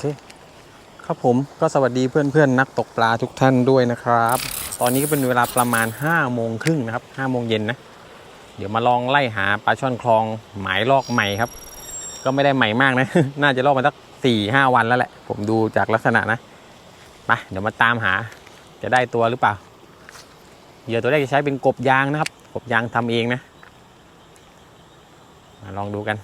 เค ครับผมก็สวัสดีเพื่อนๆ นักตกปลาทุกท่านด้วยนะครับ ตอนนี้ก็เป็นเวลาประมาณ5โมงครึ่งนะครับ5โมงเย็นนะ เดี๋ยวมาลองไล่หาปลาช่อนคลองหมายลอกใหม่ครับ ก็ไม่ได้ใหม่มากนะ น่าจะลอกมาสักสี่ห้าวันแล้วแหละ ผมดูจากลักษณะนะมาเดี๋ยวมาตามหา จะได้ตัวหรือเปล่า เหยื่อตัวแรกจะใช้เป็นกบยางนะครับ กบยางทำเองนะมาลองดูกัน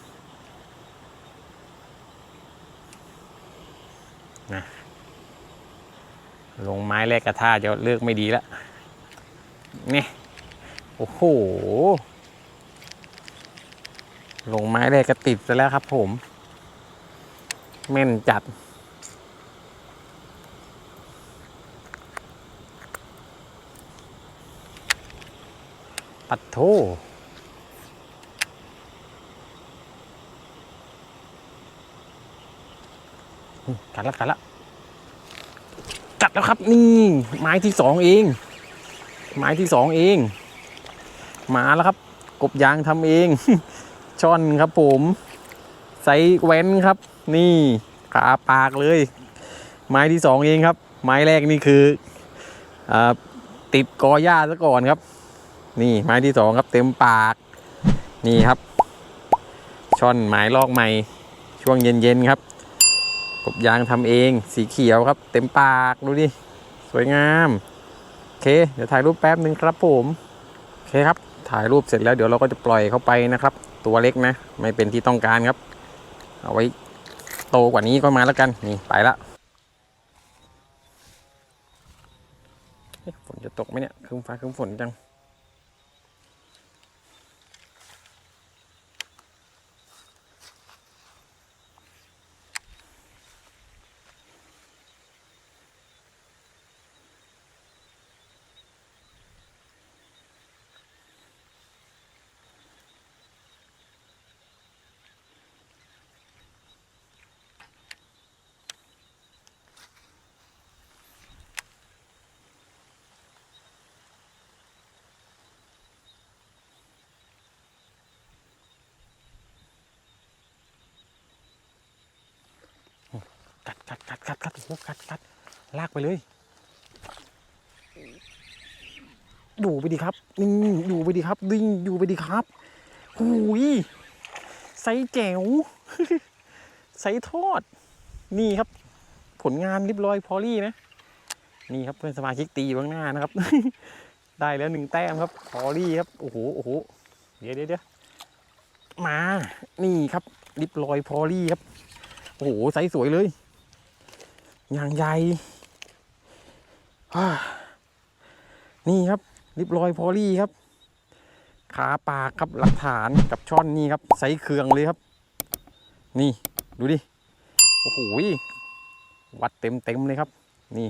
นะลงไม้แรกกระทาจะเลือกไม่ดีแล้วนี่โอ้โหลงไม้แรกก็ติดซะแล้วครับผม แม่นจัดปัดโทอืม กัดแล้วกัดแล้วกัดแล้วครับ นี่ ไม้ที่สองเอง ไม้ที่สองเองมาแล้วครับ กบยางทำเอง ช่อนครับผมไซส์แว้นครับ นี่ขาปากเลย ไม้ที่สองเองครับ ไม้แรกนี่คืออติดกอหญ้าซะก่อนครับ นี่ไม้ที่สองครับเต็มปาก นี่ครับ ช่อนไม้ลอกใหม่ ช่วงเย็นๆครับ กบยางทำเองสีเขียวครับ เต็มปากดูดิ สวยงาม โอเค เดี๋ยวถ่ายรูปแป๊บนึงครับผม โอเคครับ ถ่ายรูปเสร็จแล้วเดี๋ยวเราก็จะปล่อยเข้าไปนะครับ ตัวเล็กนะ ไม่เป็นที่ต้องการครับ เอาไว้โตกว่านี้ก็มาแล้วกัน นี่ไปละฝนจะตกไหมเนี่ยครึ้มฟ้าครึ้มฝนจัง กัด กัดกัดโอ้กัดกัดลากไปเลย ดูไปดีครับนี่ดูไปดีครับดิ้งดูไปดีครับหูยไซส์แจ๋วไซส์ทอด นี่ครับ ผลงานเรียบร้อยพอลี่นะ นี่ครับเพื่อนสมาชิกตีอยู่ข้างหน้านะครับ ได้แล้วหนึ่งแต้มครับ พอลี่ครับ โอ้โหโอ้โหเดี๋ยวเดี๋ยวเดี๋ยวมา นี่ครับริบรอยพอลี่ครับ โอ้โหไซส์สวยเลย อย่างใหญ่นี่ครับริบรอยพอลี่ครับ ขาปากครับหลักฐานกับช่อนนี่ครับไซส์เครื่องเลยครับ นี่ดูดิ โอ้โหวัดเต็มเต็มเลยครับ นี่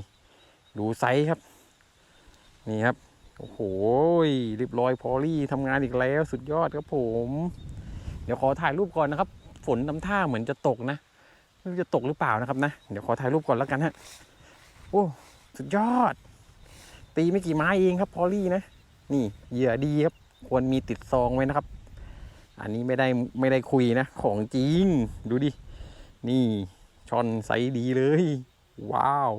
ดูไซส์ครับ นี่ครับ โอ้โหเรียบร้อยพอลี่ทำงานอีกแล้วสุดยอดครับผม เดี๋ยวขอถ่ายรูปก่อนนะครับ ฝนทำท่าเหมือนจะตกนะ ไม่รู้จะตกหรือเปล่านะครับนะ เดี๋ยวขอถ่ายรูปก่อนแล้วกันฮะ โอ้ สุดยอด ตีไม่กี่ไม้เองครับ พอลี่นะ นี่เหยื่อดีครับ ควรมีติดซองไว้นะครับ อันนี้ไม่ได้ไม่ได้คุยนะ ของจริง ดูดิ นี่ชอนไซส์ดีเลย ว้าว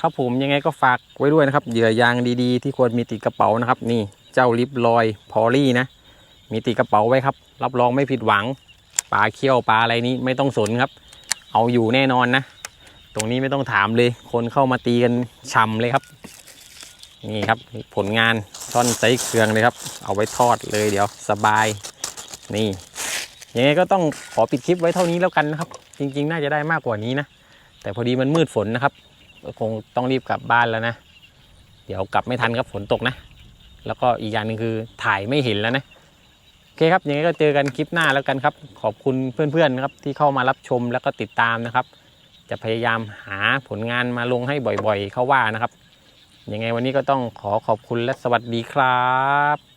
ครับผมยังไงก็ฝากไว้ด้วยนะครับ เหยื่อยางดีๆ ที่ควรมีติดกระเป๋านะครับ นี่เจ้าลิปลอยพอลี่นะ มีติดกระเป๋าไว้ครับ รับรองไม่ผิดหวัง ปลาเขี้ยวปลาอะไรนี้ไม่ต้องสนครับ เอาอยู่แน่นอนนะ ตรงนี้ไม่ต้องถามเลย คนเข้ามาตีกันฉ่ำเลยครับ นี่ครับผลงานท่อนไซส์เครื่องเลยครับ เอาไว้ทอดเลยเดี๋ยวสบาย นี่ยังไงก็ต้องขอปิดคลิปไว้เท่านี้แล้วกันนะครับ จริง ๆ น่าจะได้มากกว่านี้นะ แต่พอดีมันมืดฝนนะครับคงต้องรีบกลับบ้านแล้วนะ เดี๋ยวกลับไม่ทันครับฝนตกนะ แล้วก็อีกอย่างหนึ่งคือถ่ายไม่เห็นแล้วนะ อเคครับยังไงก็เจอกันคลิปหน้าแล้วกันครับ ขอบคุณเพื่อนๆนะครับที่เข้ามารับชมแล้วก็ติดตามนะครับ จะพยายามหาผลงานมาลงให้บ่อยๆ เข้าว่านะครับยังไงวันนี้ก็ต้องขอขอบคุณและสวัสดีครับ